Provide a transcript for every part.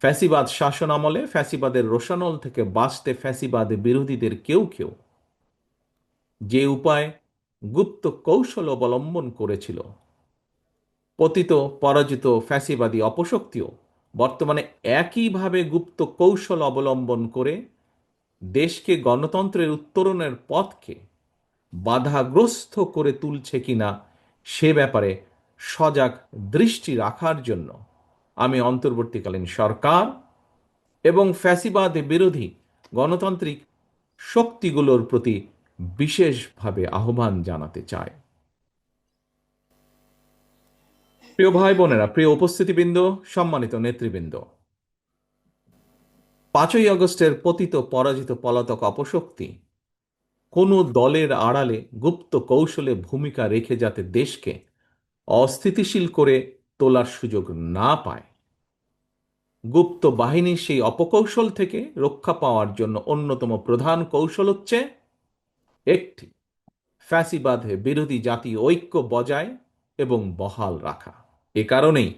ফ্যাসিবাদ শাসন আমলে ফ্যাসিবাদের রোশানল থেকে বাঁচতে ফ্যাসিবাদ বিরোধীদের কেউ কেউ। যে উপায় গুপ্ত কৌশল অবলম্বন করেছিল। পতিত, পরাজিত ফ্যাসিবাদী অপশক্তিও বর্তমানে একইভাবে গুপ্ত কৌশল অবলম্বন করে দেশকে গণতন্ত্রের উত্তরণের পথকে বাধাগ্রস্ত করে তুলছে কিনা সে ব্যাপারে সজাগ দৃষ্টি রাখার জন্য আমি অন্তর্বর্তীকালীন সরকার এবং ফ্যাসিবাদ বিরোধী গণতান্ত্রিক শক্তিগুলোর প্রতি বিশেষভাবে আহ্বান জানাতে চাই। প্রিয় ভাই বোনেরা, প্রিয় উপস্থিতিবৃন্দ, সম্মানিত নেতৃবৃন্দ, পাঁচই আগস্টের পতিত পরাজিত পলাতক অপশক্তি কোনো দলের আড়ালে গুপ্ত কৌশলে ভূমিকা রেখে যাতে দেশকে অস্থিতিশীল করে তোলার সুযোগ না পায়। গুপ্ত বাহিনীর সেই অপকৌশল থেকে রক্ষা পাওয়ার জন্য অন্যতম প্রধান কৌশল হচ্ছে একটি, ফ্যাসিবাদে বিরোধী জাতি ঐক্য বজায় এবং বহাল রাখা। এ কারণেই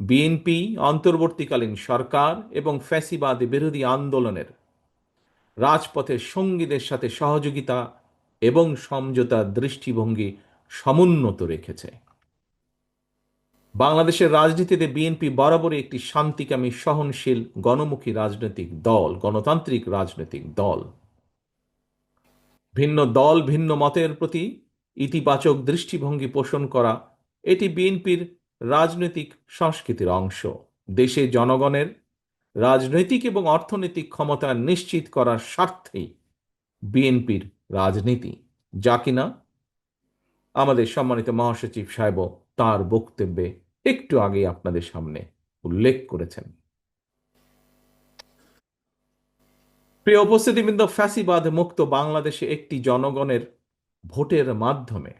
বিএনপি, অন্তর্বর্তীকালীন সরকার এবং ফ্যাসিবাদ বিরোধী আন্দোলনের রাজপথের সঙ্গীদের সাথে সহযোগিতা এবং সমঝোতার দৃষ্টিভঙ্গি সমুন্নত রেখেছে। বাংলাদেশের রাজনীতিতে বিএনপি বরাবরই একটি শান্তিকামী, সহনশীল, গণমুখী রাজনৈতিক দল, গণতান্ত্রিক রাজনৈতিক দল। ভিন্ন দল, ভিন্ন মতের প্রতি ইতিবাচক দৃষ্টিভঙ্গি পোষণ করা এটি বিএনপির রাজনৈতিক সংস্কৃতির অংশ। দেশে জনগণের রাজনৈতিক এবং অর্থনৈতিক ক্ষমতা নিশ্চিত করার স্বার্থেই বিএনপির রাজনীতি। যা কিনা? আমাদের সম্মানিত মহাসচিব সাহেব তার বক্তব্যে একটু আগে আপনাদের সামনে উল্লেখ করেছেন। প্রিয় উপস্থিতিবৃন্দ, ফ্যাসিবাদ মুক্ত বাংলাদেশে একটি জনগণের ভোটের মাধ্যমে।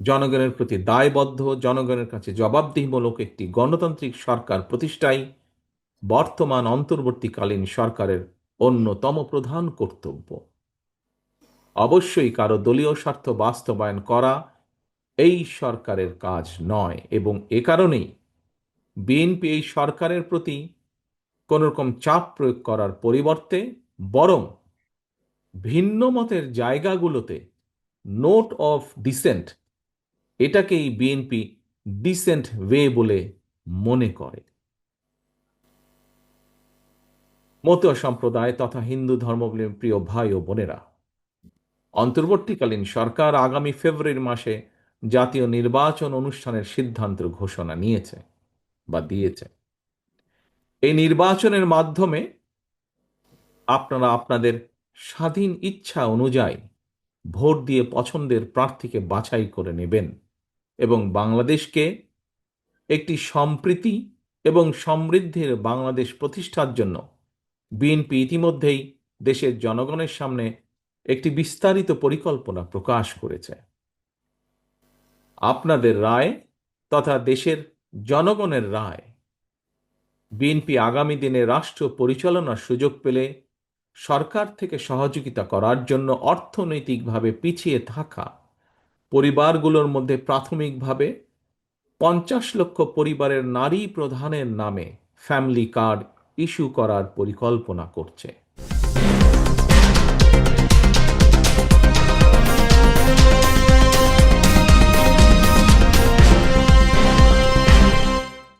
জনগণের প্রতি দায়বদ্ধ, জনগণের কাছে জবাবদিহিমূলক একটি গণতান্ত্রিক সরকার প্রতিষ্ঠাই বর্তমান অন্তর্বর্তীকালীন সরকারের অন্যতম প্রধান কর্তব্য। অবশ্যই কারও দলীয় স্বার্থ বাস্তবায়ন করা এই সরকারের কাজ নয় এবং এ কারণেই বিএনপি এই সরকারের প্রতি কোন রকম চাপ প্রয়োগ করার পরিবর্তে বরং ভিন্ন মতের জায়গাগুলোতে নোট অফ ডিসেন্ট এটাকেই বিএনপি ডিসেন্ট ওয়ে বলে মনে করে। মতুয়া সম্প্রদায় তথা হিন্দু ধর্মগুলির প্রিয় ভাই ও বোনেরা, অন্তর্বর্তীকালীন সরকার আগামী ফেব্রুয়ারি মাসে জাতীয় নির্বাচন অনুষ্ঠানের সিদ্ধান্ত ঘোষণা নিয়েছে বা দিয়েছে। এই নির্বাচনের মাধ্যমে আপনারা আপনাদের স্বাধীন ইচ্ছা অনুযায়ী ভোট দিয়ে পছন্দের প্রার্থীকে বাছাই করে নেবেন এবং বাংলাদেশকে একটি সম্প্রীতি এবং সমৃদ্ধির বাংলাদেশ প্রতিষ্ঠার জন্য বিএনপি ইতিমধ্যেই দেশের জনগণের সামনে একটি বিস্তারিত পরিকল্পনা প্রকাশ করেছে। আপনাদের রায় তথা দেশের জনগণের রায়। বিএনপি আগামী দিনে রাষ্ট্র পরিচালনার সুযোগ পেলে সরকার থেকে সহযোগিতা করার জন্য অর্থনৈতিকভাবে পিছিয়ে থাকা পরিবারগুলোর মধ্যে প্রাথমিকভাবে পঞ্চাশ লক্ষ পরিবারের নারী প্রধানের নামে ফ্যামিলি কার্ড ইস্যু করার পরিকল্পনা করছে।